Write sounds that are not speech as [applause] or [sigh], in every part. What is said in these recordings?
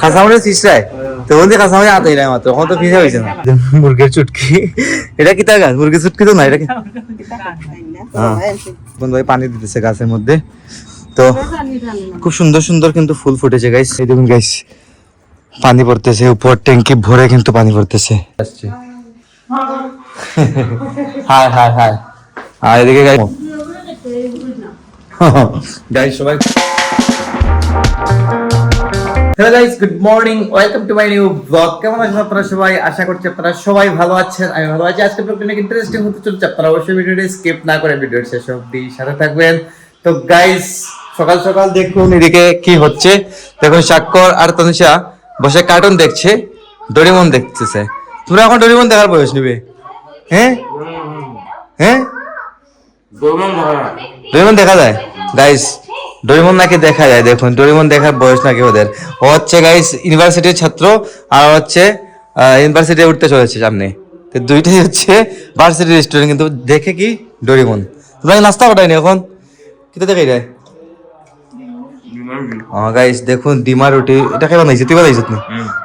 খাসামরে চিসরায় তো বলতে খাসামরে মাত্র এখন তো ফিসে হয়েছে না। মুরগির চুটকি। এটা কি তা গাছ? মুরগির চুটকি তো না এটা কি? হ্যাঁ। বন্ধু ভাই পানি দিতেছে গাছের মধ্যে। তো খুব সুন্দর সুন্দর কিন্তু ফুল ফুটেছে গাইস এই দেখুন গাইস পানি পড়তেছে উপর ট্যাঙ্কি ভরে কিন্তু পানি পড়তেছে। আসছে। হায় হায় হায়। আর এদিকে গাইস [laughs] সবাই hello guys good morning welcome to my new blog কেমন আছেন আপনারা সবাই? আশা করছি আপনারা সবাই ভালো আছেন। আমি ভালো আছি। আজকে ব্লগটা অনেক ইন্টারেস্টিং হতে চলছে। আপনারা অবশ্যই ভিডিওটা স্কিপ না করে ভিডিওর শেষ অবধি সাথে থাকবেন। তো গাইস সকাল সকাল দেখুন এদিকে কি হচ্ছে। দেখুন সাক্ষর আর তনিষা বসে কার্টুন দেখছে ডোরিমন দেখতেছে। তোমরা এখন ডোরিমন দেখার বয়স নিবে। হ্যাঁ? হ্যাঁ? ডোরিমন দেখা যায়? গাইস ডোরিমন নাকি দেখা যায় দেখুন ডোরিমন দেখার বয়স নাকি ওদের। ও হচ্ছে গাইস ইউনিভার্সিটির ছাত্র আর হচ্ছে ইউনিভার্সিটি উঠতে চলেছে সামনে। তো দুইটাই হচ্ছে ভার্সিটি স্টুডেন্ট কিন্তু দেখে কি ডোরিমন তোমরা নাস্তা করাইনি এখন? কিতে দেখাই যায় হ্যাঁ গাইস দেখুন ডিমা রুটি এটা কে বানাইছে তুই বানাইছিস না?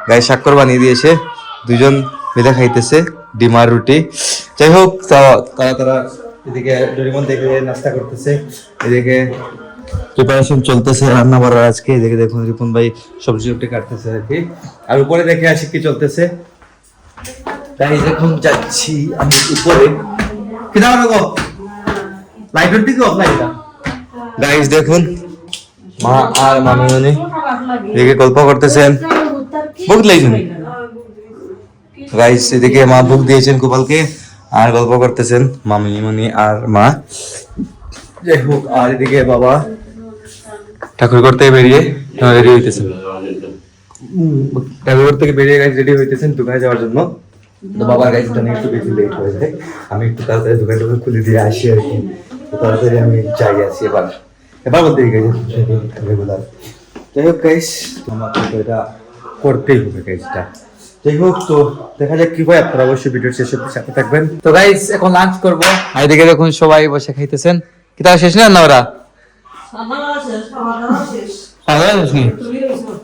গাইস স্বাক্ষর বানিয়ে দিয়েছে দুজন মিলে খাইতেছে ডিমার রুটি যাই হোক তো তারা তারা এদিকে ডরিমন দেখে নাস্তা করতেছে, এদিকে প্রিপারেশন চলতেছে, রান্না বাড়ার আজকে। এদিকে দেখুন রিপন ভাই সবজি টবজি কাটতেছে আর কি। আর উপরে দেখে আসি কি চলতেছে। তাই এখন যাচ্ছি আমি উপরে। কি দাও গো লাইট অফ লাইটটা গাইস দেখুন। মা আর মামিমণি। এদিকে গল্প করতেছেন। বুক লাগছেন গাইস এদিকে মা বুক দিয়েছেন গোপালকে। আর গল্প করতেছেন মামি মামিমণি আর মা। যাই হোক, আর এদিকে বাবা ঠাকুর করতে বেরিয়ে রেডি হইতেছেন। ঠাকুর থেকে বেরিয়ে গাইস রেডি হইতেছেন দোকানে যাওয়ার জন্য। তো বাবার গাইজটা নিয়ে একটু বেশি লেট হয়ে যায়। আমি একটু তাড়াতাড়ি দোকান টোকান খুলে দিয়ে আসি আর কি। তাড়াতাড়ি আমি যাই আসি এবার। এবার বলতে গেছে রেগুলার যাই হোক গাইস আমাকে তো এটা করতেই হবে গাইজটা যাই হোক তো দেখা যাক কি হয়। আপনারা অবশ্যই ভিডিওর শেষ অব্দি সাথে থাকবেন। তো গাইস এখন লাঞ্চ করব। আর এদিকে দেখুন সবাই বসে খাইতেছেন। কি তারা শেষ না ওরা?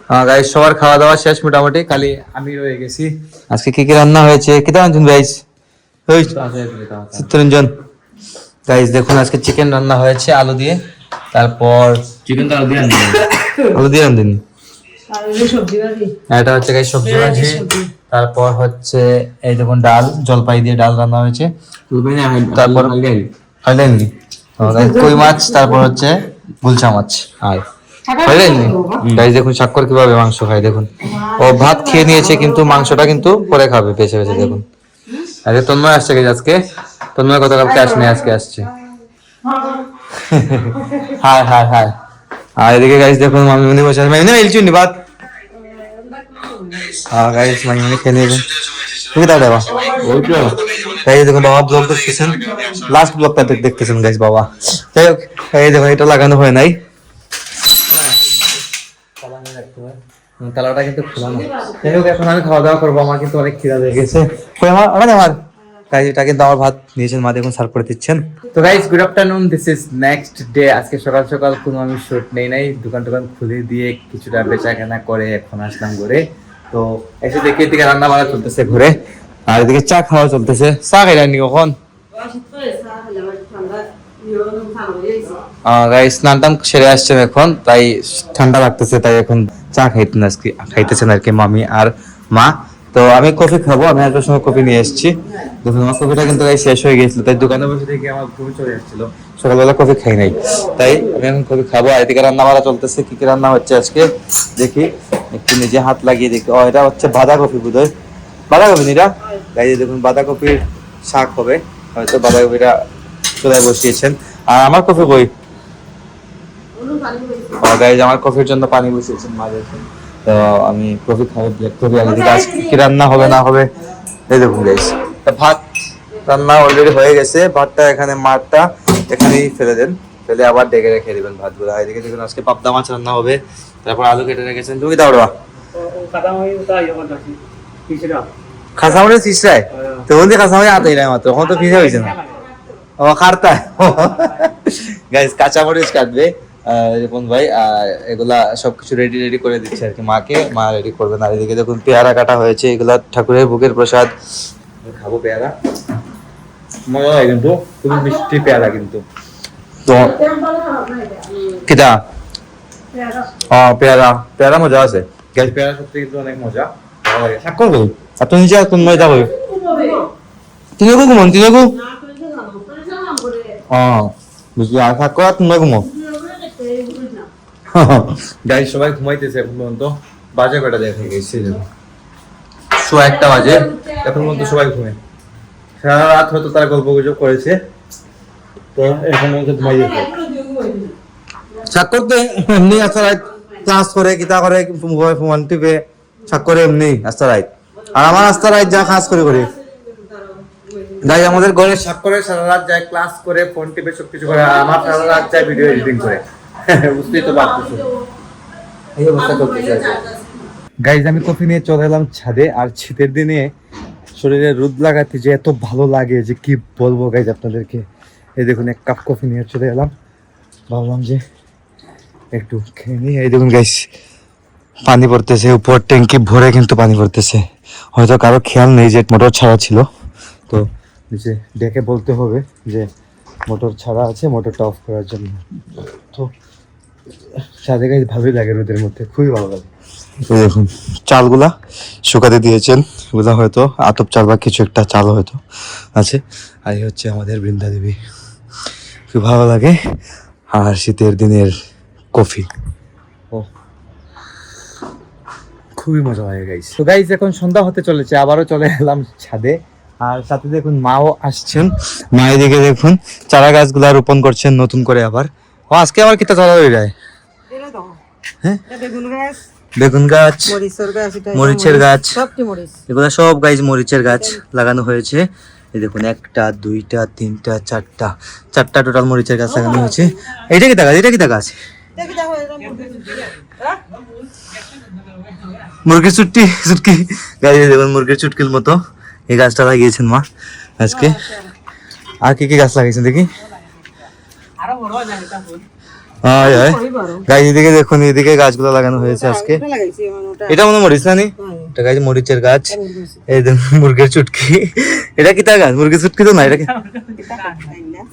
হ্যাঁ গাইস সবার খাওয়া দাওয়া শেষ মোটামুটি। খালি আমি রয়ে গেছি। আজকে কি কি রান্না হয়েছে? কি রান্ধুন গাইস ওই চিত্তরঞ্জন। গাইস দেখুন আজকে চিকেন রান্না হয়েছে আলু দিয়ে। তারপর চিকেন তো আলু দিয়ে আলু দিয়ে রান্ধেন সবজি এটা হচ্ছে গাইস সবজি ভাজি তারপর হচ্ছে এই দেখুন ডাল জলপাই দিয়ে ডাল রান্না হয়েছে। তারপর হয়নি কই মাছ তারপর হচ্ছে গুলচা মাছ। আর হয়নি গাইস দেখুন স্বাক্ষর কীভাবে মাংস খায় দেখুন। ও ভাত খেয়ে নিয়েছে কিন্তু মাংসটা কিন্তু পরে খাবে বেছে বেছে দেখুন। আরে তন্ময় আসছে গাইস আজকে। তন্ময় কত কালকে আসেনি আজকে আসছে। হায় হায় হায়। আর এদিকে গাইস দেখুন মামিমনি বসে আছে। মামিমনি এলছি নেবেন তুমি দাও দেবা গাইস দেখুন বাবা ব্লগ দেখতেছেন। লাস্ট ব্লগটা দেখতেছেন গাইস বাবা। যাই হোক এই দেখুন এটা লাগানো হয় নাই। তালাটা কিন্তু খোলা না। যাই হোক এখন আমি খাওয়া দাওয়া করব আমার কিন্তু অনেক খিদা লেগে গেছে। আমার আমার আমার। গাইজ এটা কিন্তু আমার ভাত নিয়েছেন মা দেখুন সার্ভ করে দিচ্ছেন। তো guys good afternoon this is next day আজকে সকাল সকাল কোনো আমি শুট নেই নাই। দোকান টোকান খুলে দিয়ে কিছুটা বেচা কেনা করে এখন আসলাম ঘরে। তো এসে দেখি এদিকে রান্না বান্না চলতেছে ঘরে, আর এদিকে চা খাওয়া চলতেছে। চা খাইলাম নি কখন? গাইস স্নান টান সেরে আসছেন এখন, তাই ঠান্ডা লাগতেছে, তাই এখন চা খাইতেন আজকে, খাইতেছেন আর কি মামি আর মা। তো আমি কফি খাব, আমি একটার সময় কফি নিয়ে এসেছি। দেখুন, আমার কফিটা কিন্তু গাইস শেষ হয়ে গেছিল তাই দোকানে বসে দেখি আমার ঘুম চলে আসছিল। সকালবেলা কফি খাই নাই। তাই আমি এখন কফি খাব, আর এদিকে রান্না বাড়া চলতেছে, কি কি রান্না হচ্ছে আজকে, দেখি। একটু নিজে হাত লাগিয়ে দেখি। ও, এটা হচ্ছে বাঁধাকপি বোধ হয় বাঁধাকপি নিরা গাইজ, দেখুন, বাঁধাকপির শাক হবে। হয়তো বাঁধাকপিটা চুলায় বসিয়েছেন। আর আমার কফি বই গাইজ, আমার কফির জন্য পানি বসিয়েছেন মা দেখুন তো আমি কফি খাব ব্ল্যাক কফি আর এদিকে আজকে কি রান্না হবে, না হবে? এই দেখুন, গাইজ, ভাত রান্না অলরেডি হয়ে গেছে। ভাতটা এখানে মাঠটা এখানেই ফেলে দেন। ফেলে আবার ডেকে রেখে দিবেন আর এদিকে দেখুন, আজকে পাবদা মাছ রান্না হবে। তারপর আলু কেটে রেখেছেন। তুমি দাও রা খাসামরে চিসরায় তো বলতে খাসামরে আতাই নাই মাত্র, এখন তো ফিসে হয়েছে না। ও কাটতা গাইস কাঁচা মরিচ কাটবে রিপন ভাই এগুলা সবকিছু রেডি রেডি করে দিচ্ছে আর কি মাকে। মা রেডি করবেন আর এদিকে দেখুন, পেয়ারা কাটা হয়েছে। এগুলা ঠাকুরের বুকের প্রসাদ। খাব পেয়ারা। মজা হয় কিন্তু, খুবই মিষ্টি পেয়ারা কিন্তু। তো কিটা হ্যাঁ পেয়ারা পেয়ারা মজা আছে গ্যাস পেয়ারা সত্যি কিন্তু অনেক মজা ভালো লাগে স্বাক্ষর করি আর তুমি যা তুমি মজা করি তিনকু ঘুমন তিনকু হ্যাঁ বুঝলি আর স্বাক্ষর আর তুমি ঘুমো গাড়ি সবাই ঘুমাইতেছে এখন পর্যন্ত বাজে কটা দেখা গেছে শো একটা বাজে এখন পর্যন্ত সবাই ঘুমে সারা রাত হয়তো তারা গল্প গুজব করেছে তো এখন স্বাক্ষর তো। এমনি আসারাই ক্লাস করে কিতা করে মোবাইল ফোন টিপে স্বাক্ষর এমনি আসারাই আর আমার আস্তা যা খাস করে করি। আমাদের ঘরে স্বাক্ষরে সারা রাত যায় ক্লাস করে ফোন টিপে সবকিছু করে আমার সারা রাত যায় ভিডিও এডিটিং করে। [laughs] বুঝতেই তো পারতেছো। এই অবস্থা করতেছে। গাইজ আমি কফি নিয়ে চলে এলাম ছাদে আর শীতের দিনে শরীরে রোদ লাগাতে যে এত ভালো লাগে যে কি বলব গাইজ আপনাদেরকে। এই দেখুন, এক কাপ কফি নিয়ে চলে এলাম। ভাবলাম যে একটু খেয়ে নিই। এই দেখুন গাইস পানি পড়তেছে, উপর ট্যাঙ্কি ভরে কিন্তু পানি পড়তেছে। হয়তো কারও খেয়াল নেই যে মোটর ছাড়া ছিল। তো নিচে ডেকে বলতে হবে যে মোটর ছাড়া আছে, মোটরটা অফ করার জন্য। তো সাথে গাইজ ভালোই লাগে রোদের মধ্যে, খুবই ভালো লাগে। এই দেখুন, চালগুলা শুকাতে দিয়েছেন। এগুলা হয়তো আতপ চাল বা কিছু একটা চাল হয়তো আছে। আর হচ্ছে আমাদের বৃন্দা দেবী খুব ভালো লাগে আর শীতের দিনের কফি। ও। খুবই মজা লাগে গাইস তো গাইস এখন সন্ধ্যা হতে চলেছে আবারও চলে এলাম ছাদে। আর সাথে দেখুন মাও আসছেন। মা এদিকে দেখুন চারা গাছগুলা রোপণ করছেন নতুন করে আবার। ও আজকে আবার কিতা চারা হয়ে যায়? হ্যাঁ? বেগুন গাছ। বেগুন গাছ মরিচের গাছ মরিচের গাছ। এগুলো সব গাছ মরিচের গাছ লাগানো হয়েছে। এই দেখুন একটা দুইটা তিনটা চারটা। চারটা টোটাল মরিচের গাছ লাগানো হয়েছে। এটা কি গাছ এটা কি দেখি দেখো এটা মুরগি। মুরগির চুটকি চুটকি। গাছ দেখুন মুরগির চুটকির মতো এই গাছটা লাগিয়েছেন মা আজকে। আর কি কি গাছ লাগিয়েছেন দেখি। গাছ এদিকে দেখুন এদিকে গাছগুলো লাগানো হয়েছে আজকে। এটা মনে হয় মরিচ না নি? এটা গাছ মরিচের গাছ। এই মুরগির চুটকি। এটা কি তা গাছ? মুরগির চুটকি তো না এটা কি?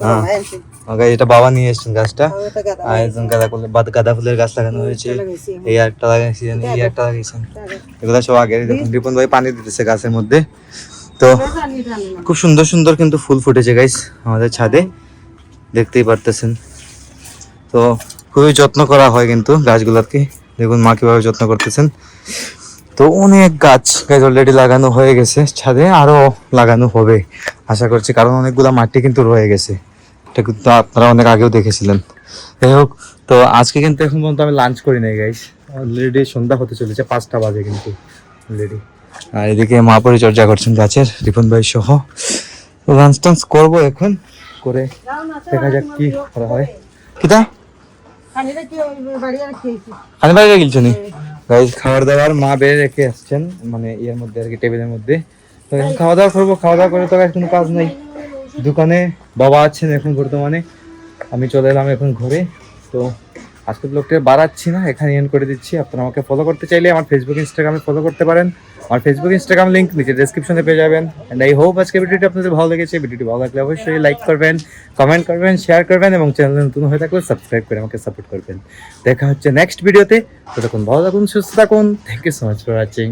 হ্যাঁ। এটা বাবা নিয়ে এসেছেন গাছটা। আর একজন গাঁদা ফুলের বাদ গাঁদা ফুলের গাছ লাগানো হয়েছে। এই একটা লাগাইছেন এই একটা লাগাইছেন এগুলো সব আগে। দেখুন রিপন ভাই পানি দিতেছে গাছের মধ্যে। তো। খুব সুন্দর সুন্দর কিন্তু ফুল ফুটেছে গাইস আমাদের ছাদে। দেখতেই পারতেছেন। তো খুবই যত্ন করা হয় কিন্তু গাছগুলোকে। দেখুন মা কীভাবে যত্ন করতেছেন। তো অনেক গাছ গাছ অলরেডি লাগানো হয়ে গেছে ছাদে আরও লাগানো হবে। আশা করছি কারণ অনেকগুলা মাটি কিন্তু রয়ে গেছে। এটা কিন্তু আপনারা অনেক আগেও দেখেছিলেন। যাই হোক তো আজকে কিন্তু এখন পর্যন্ত আমি লাঞ্চ করি নাই গাইস অলরেডি সন্ধ্যা হতে চলেছে পাঁচটা বাজে কিন্তু অলরেডি আর এদিকে মা পরিচর্যা করছেন গাছের রিপন ভাই সহ। তো লাঞ্চ টাঞ্চ করব এখন করে দেখা যাক কি করা হয়। কিতা? ওই বাড়ি। গেলছো নি? গাইজ খাবার দাবার মা বেড়ে রেখে আসছেন মানে ইয়ের মধ্যে আর কি, টেবিলের মধ্যে। তো এখন খাওয়া দাওয়া করব খাওয়া দাওয়া করে তো আর কোনো কাজ নেই। দোকানে বাবা আছেন এখন বর্তমানে। আমি চলে এলাম এখন ঘরে, তো আজকের ব্লগটা বাড়াচ্ছি না, এখানে এন্ড করে দিচ্ছি। আপনারা আমাকে ফলো করতে চাইলে আমার ফেসবুক ইনস্টাগ্রামে ফলো করতে পারেন। আমার ফেসবুক ইনস্টাগ্রাম লিঙ্ক নিচে ডেসক্রিপশনে পেয়ে যাবেন। এন্ড আই হোপ আজকে ভিডিওটি আপনাদের ভালো লেগেছে। ভিডিওটি ভালো লাগলে অবশ্যই লাইক করবেন কমেন্ট করবেন শেয়ার করবেন এবং চ্যানেল নতুন হয়ে থাকলে সাবস্ক্রাইব করে আমাকে সাপোর্ট করবেন। দেখা হচ্ছে নেক্সট ভিডিওতে ততক্ষণ ভালো থাকুন, সুস্থ থাকুন। Thank you so much for watching